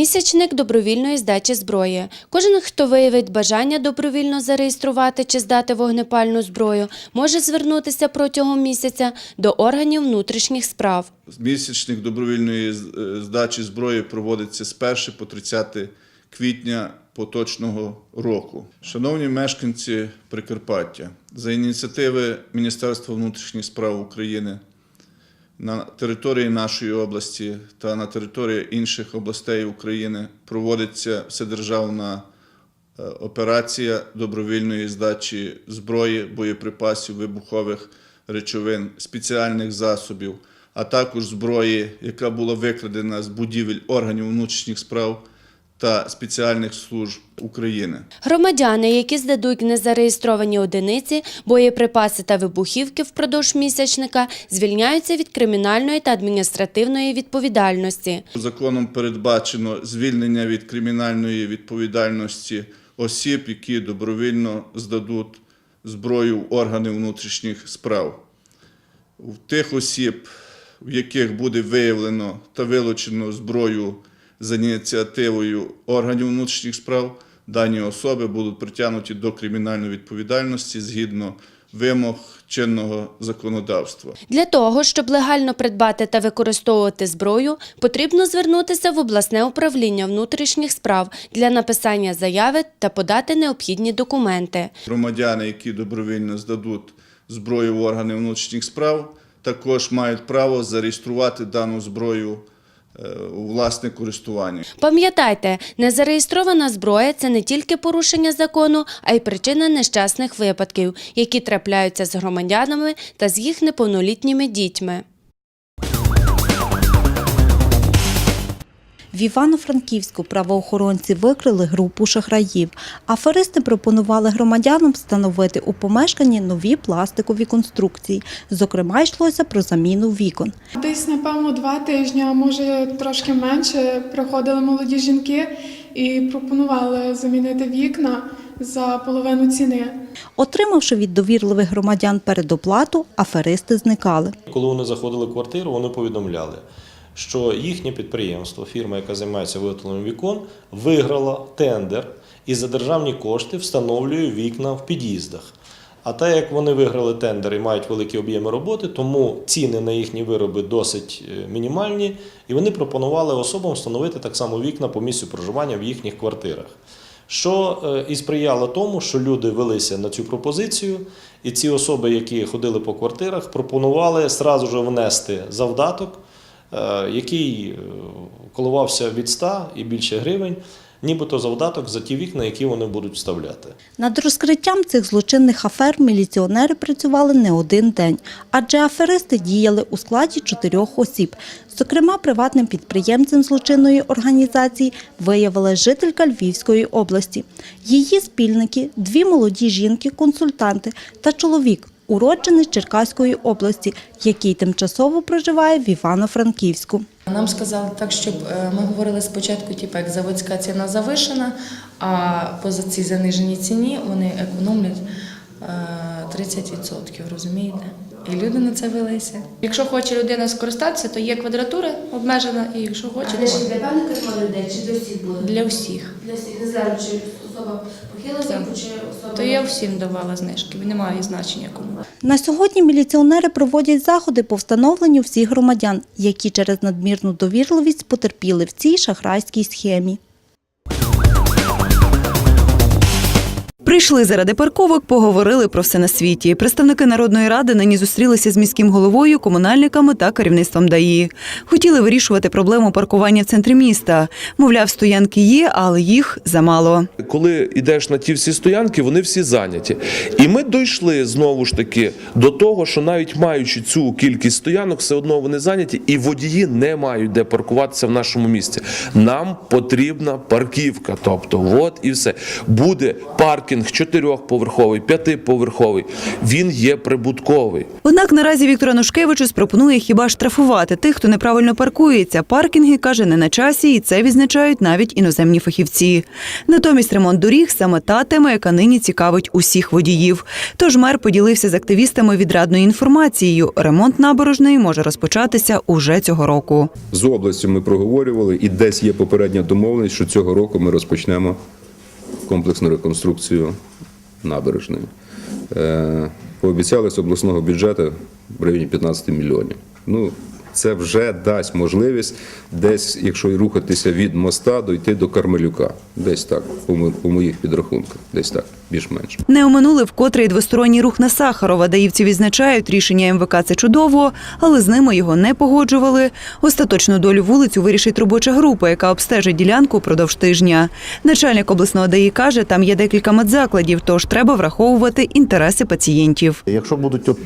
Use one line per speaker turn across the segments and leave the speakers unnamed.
Місячник добровільної здачі зброї. Кожен, хто виявить бажання добровільно зареєструвати чи здати вогнепальну зброю, може звернутися протягом місяця до органів внутрішніх справ.
Місячник добровільної е, здачі зброї проводиться з 1 по 30 квітня поточного року. Шановні мешканці Прикарпаття, за ініціативи Міністерства внутрішніх справ України на території нашої області та на території інших областей України проводиться вседержавна е, операція добровільної здачі зброї, боєприпасів, вибухових речовин, спеціальних засобів, а також зброї, яка була викрадена з будівель органів внутрішніх справ та спеціальних служб України.
Громадяни, які здадуть незареєстровані одиниці, боєприпаси та вибухівки впродовж місячника, звільняються від кримінальної та адміністративної відповідальності.
Законом передбачено звільнення від кримінальної відповідальності осіб, які добровільно здадуть зброю в органи внутрішніх справ. В тих осіб, в яких буде виявлено та вилучено зброю за ініціативою органів внутрішніх справ, дані особи будуть притягнуті до кримінальної відповідальності згідно вимог чинного законодавства.
Для того, щоб легально придбати та використовувати зброю, потрібно звернутися в обласне управління внутрішніх справ для написання заяви та подати необхідні документи.
Громадяни, які добровільно здадуть зброю в органи внутрішніх справ, також мають право зареєструвати дану зброю у власне користування.
Пам'ятайте, незареєстрована зброя це не тільки порушення закону, а й причина нещасних випадків, які трапляються з громадянами та з їх неповнолітніми дітьми.
В Івано-Франківську правоохоронці викрили групу шахраїв. Аферисти пропонували громадянам встановити у помешканні нові пластикові конструкції. Зокрема, йшлося про заміну вікон.
Десь, напевно, два тижні, а може трошки менше, приходили молоді жінки і пропонували замінити вікна за половину ціни.
Отримавши від довірливих громадян передоплату, аферисти зникали.
Коли вони заходили в квартиру, вони повідомляли, що їхнє підприємство, фірма, яка займається виготовленням вікон, виграла тендер і за державні кошти встановлює вікна в під'їздах. А так як вони виграли тендер і мають великі об'єми роботи, тому ціни на їхні вироби досить е, мінімальні, і вони пропонували особам встановити так само вікна по місцю проживання в їхніх квартирах. Що е, і сприяло тому, що люди велися на цю пропозицію, і ці особи, які ходили по квартирах, пропонували сразу ж внести завдаток, який е, коливався від 100 і більше гривень, нібито завдаток за ті вікна, які вони будуть вставляти.
Над розкриттям цих злочинних афер міліціонери працювали не один день, адже аферисти діяли у складі чотирьох осіб. Зокрема, приватним підприємцем злочинної організації виявила жителька Львівської області. Її спільники – дві молоді жінки-консультанти та чоловік, уроджений Черкаської області, який тимчасово проживає в Івано-Франківську.
Нам сказали так, щоб е, ми говорили спочатку, типу, як заводська ціна завишена, а поза цій заниженій ціні вони економлять е, 30%, розумієте? І люди на це велися.
Якщо хоче людина скористатися, то є квадратура обмежена, і якщо хоче,
А
то
для певних людей чи для всіх буде?
для всіх.
Для всіх. Не знаю, чи особа похила віку, чи особа...
То я всім давала знижки, немає значення кому.
На сьогодні міліціонери проводять заходи по встановленню всіх громадян, які через надмірну довірливість потерпіли в цій шахрайській схемі.
Прийшли заради парковок, поговорили про все на світі. Представники народної ради нині зустрілися з міським головою, комунальниками та керівництвом ДАІ. Хотіли вирішувати проблему паркування в центрі міста. Мовляв, стоянки є, але їх замало.
Коли йдеш на ті всі стоянки, вони всі зайняті. І ми дійшли знову ж таки до того, що навіть маючи цю кількість стоянок, все одно вони зайняті, і водії не мають де паркуватися в нашому місті. Нам потрібна парківка. Тобто, от і все. Буде паркінг паркінг чотирьохповерховий, п'ятиповерховий, він є прибутковий.
Однак наразі Віктор Анушкевичус пропонує хіба штрафувати тих, хто неправильно паркується. Паркінги каже не на часі, і це відзначають навіть іноземні фахівці. Натомість ремонт доріг саме та тема, яка нині цікавить усіх водіїв. Тож мер поділився з активістами відрадною інформацією. Ремонт набережної може розпочатися уже цього року.
З областю ми проговорювали, і десь є попередня домовленість, що цього року ми розпочнемо комплексну реконструкцію набережної. Е, Пообіцяли з обласного бюджету в районі 15 мільйонів. Ну, це вже дасть можливість десь, якщо й рухатися від моста, дойти до Кармелюка. Десь так, по моїх підрахунках, десь так, більш-менш.
Не оминули вкотре й двосторонній рух на Сахарова. Даївці відзначають, рішення МВК це чудово, але з ними його не погоджували. Остаточну долю вулицю вирішить робоча група, яка обстежить ділянку впродовж тижня. Начальник обласного ДАІ каже, там є декілька медзакладів, тож треба враховувати інтереси пацієнтів.
Якщо будуть от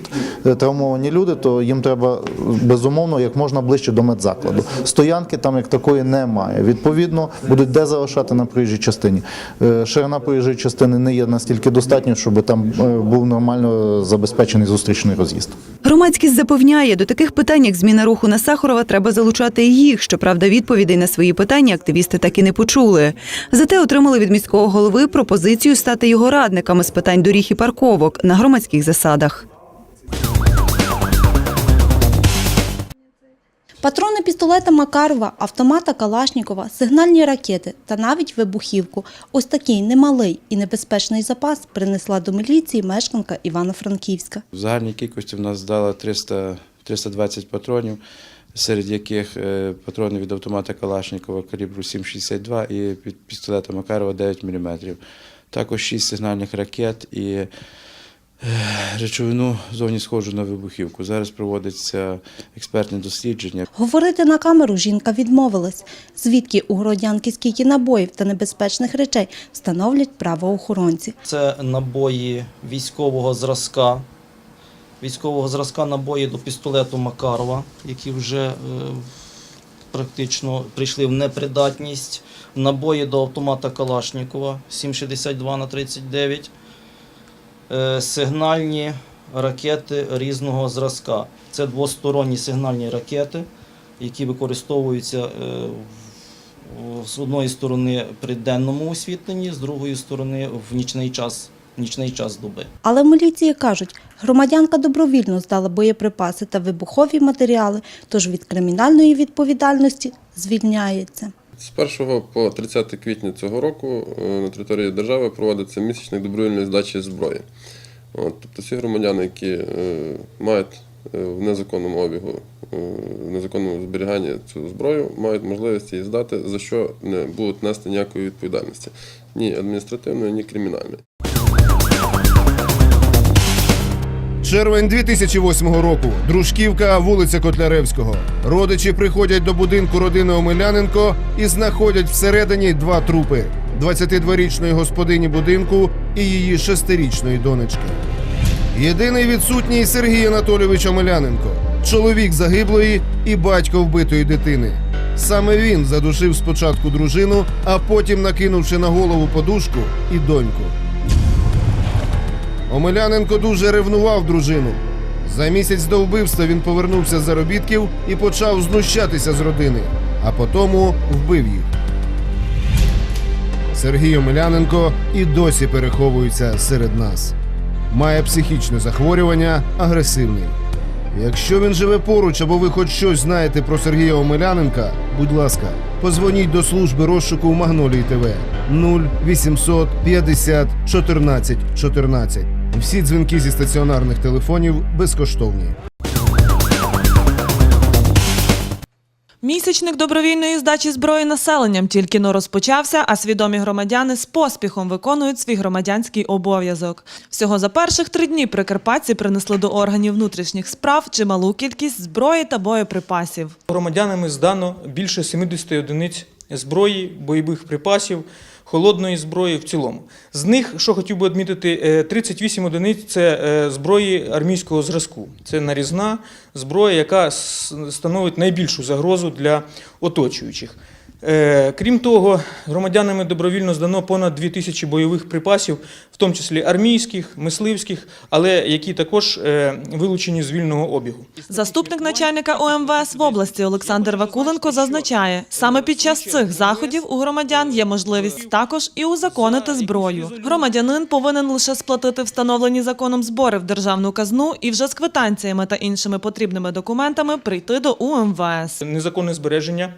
е, травмовані люди, то їм треба безумовно як можна ближче до медзакладу. Стоянки там як такої немає. Відповідно, будуть де залишати на проїжджій частині. Е, Ширина проїжджої частини не є настільки достатньо, щоб там е, був нормально забезпечений зустрічний роз'їзд.
Громадськість запевняє, до таких питань, як зміна руху на Сахарова, треба залучати і їх. Щоправда, відповідей на свої питання активісти так і не почули. Зате отримали від міського голови пропозицію стати його радниками з питань доріг і парковок на громадських засадах.
Патрони пістолета Макарова, автомата Калашнікова, сигнальні ракети та навіть вибухівку. Ось такий немалий і небезпечний запас принесла до міліції мешканка Івано-Франківська.
В загальній кількості в нас здало 300, 320 патронів, серед яких е, патрони від автомата Калашникова калібру 7,62 і від пістолета Макарова 9 мм. Також 6 сигнальних ракет і речовину зовні схожу на вибухівку. Зараз проводиться експертне дослідження.
Говорити на камеру жінка відмовилась. Звідки у городянки скільки набоїв та небезпечних речей встановлять правоохоронці.
Це набої військового зразка. Військового зразка набої до пістолету Макарова, які вже е, практично прийшли в непридатність. Набої до автомата Калашнікова 7,62 на 39. Е, сигнальні ракети різного зразка. Це двосторонні сигнальні ракети, які використовуються е, з одної сторони при денному освітленні, з другої сторони в нічний час, нічний час доби.
Але в міліції кажуть, громадянка добровільно здала боєприпаси та вибухові матеріали, тож від кримінальної відповідальності звільняється.
З 1 по 30 квітня цього року е, на території держави проводиться місячник добровільної здачі зброї. От, тобто всі громадяни, які е, мають е, в незаконному обігу, е, в незаконному зберіганні цю зброю, мають можливість її здати, за що не будуть нести ніякої відповідальності, ні адміністративної, ні кримінальної.
Червень 2008 року. Дружківка, вулиця Котляревського. Родичі приходять до будинку родини Омеляненко і знаходять всередині два трупи: 22-річної господині будинку і її шестирічної донечки. Єдиний відсутній Сергій Анатолійович Омеляненко, чоловік загиблої і батько вбитої дитини. Саме він задушив спочатку дружину, а потім накинувши на голову подушку і доньку. Омеляненко дуже ревнував дружину. За місяць до вбивства він повернувся з заробітків і почав знущатися з родини, а потому вбив їх. Сергій Омеляненко і досі переховується серед нас. Має психічне захворювання, агресивний. Якщо він живе поруч або ви хоч щось знаєте про Сергія Омеляненка, будь ласка, позвоніть до служби розшуку у Магнолії ТВ 0800 50 14 14. Всі дзвінки зі стаціонарних телефонів безкоштовні.
Місячник добровільної здачі зброї населенням тільки но розпочався, а свідомі громадяни з поспіхом виконують свій громадянський обов'язок. Всього за перших три дні прикарпатці принесли до органів внутрішніх справ чималу кількість зброї та боєприпасів.
Громадянами здано більше 70 одиниць зброї, бойових припасів, холодної зброї в цілому. З них, що хотів би відмітити, е, 38 одиниць це е, зброї армійського зразку. Це нарізна зброя, яка становить найбільшу загрозу для оточуючих. Е, Крім того, громадянами добровільно здано понад 2 тисячі бойових припасів, в тому числі армійських, мисливських, але які також е, вилучені з вільного обігу.
Заступник начальника ОМВС в області Олександр Вакуленко зазначає, саме під час цих заходів у громадян є можливість також і узаконити зброю. Громадянин повинен лише сплатити встановлені законом збори в державну казну і вже з квитанціями та іншими потрібними документами прийти до УМВС.
Незаконне збереження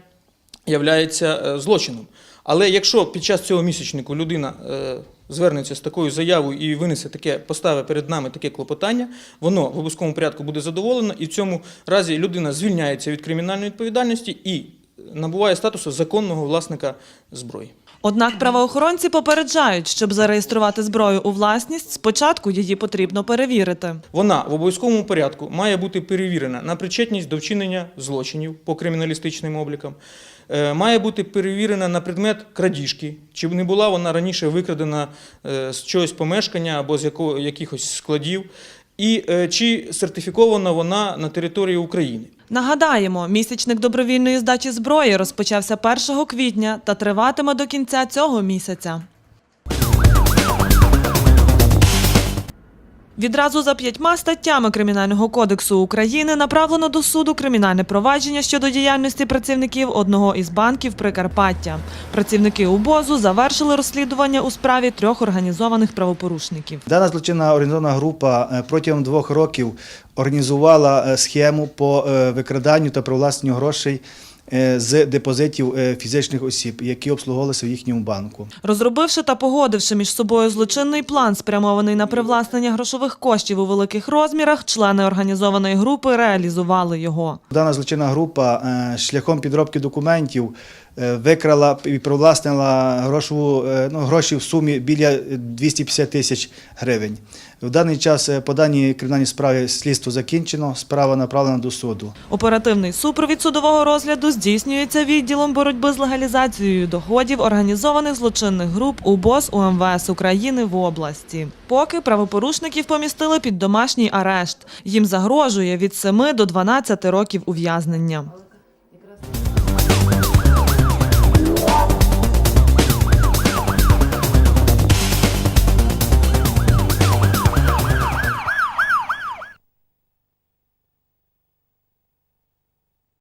являється е, злочином. Але якщо під час цього місячнику людина е, звернеться з такою заявою і винесе таке, поставить перед нами таке клопотання, воно в обов'язковому порядку буде задоволено, і в цьому разі людина звільняється від кримінальної відповідальності і набуває статусу законного власника зброї.
Однак правоохоронці попереджають, щоб зареєструвати зброю у власність, спочатку її потрібно перевірити.
Вона в обов'язковому порядку має бути перевірена на причетність до вчинення злочинів по криміналістичним облікам, має бути перевірена на предмет крадіжки, чи не була вона раніше викрадена е, з чогось помешкання або з якого- якихось складів, і е, чи сертифікована вона на території України.
Нагадаємо, місячник добровільної здачі зброї розпочався 1 квітня та триватиме до кінця цього місяця. Відразу за п'ятьма статтями Кримінального кодексу України направлено до суду кримінальне провадження щодо діяльності працівників одного із банків Прикарпаття. Працівники УБОЗу завершили розслідування у справі трьох організованих правопорушників.
Дана злочинна організована група е, протягом двох років організувала е, схему по е, викраданню та привласненню грошей з депозитів е, фізичних осіб, які обслуговувалися в їхньому банку.
Розробивши та погодивши між собою злочинний план, спрямований на привласнення грошових коштів у великих розмірах, члени організованої групи реалізували його.
Дана злочинна група е, шляхом підробки документів е, викрала і привласнила грошову, е, ну, гроші в сумі біля 250 тисяч гривень. В даний час е, по даній кримінальній справі слідство закінчено, справа направлена до суду.
Оперативний супровід судового розгляду здійснюється відділом боротьби з легалізацією доходів організованих злочинних груп УБОЗ УМВС України в області. Поки правопорушників помістили під домашній арешт. Їм загрожує від 7 до 12 років ув'язнення.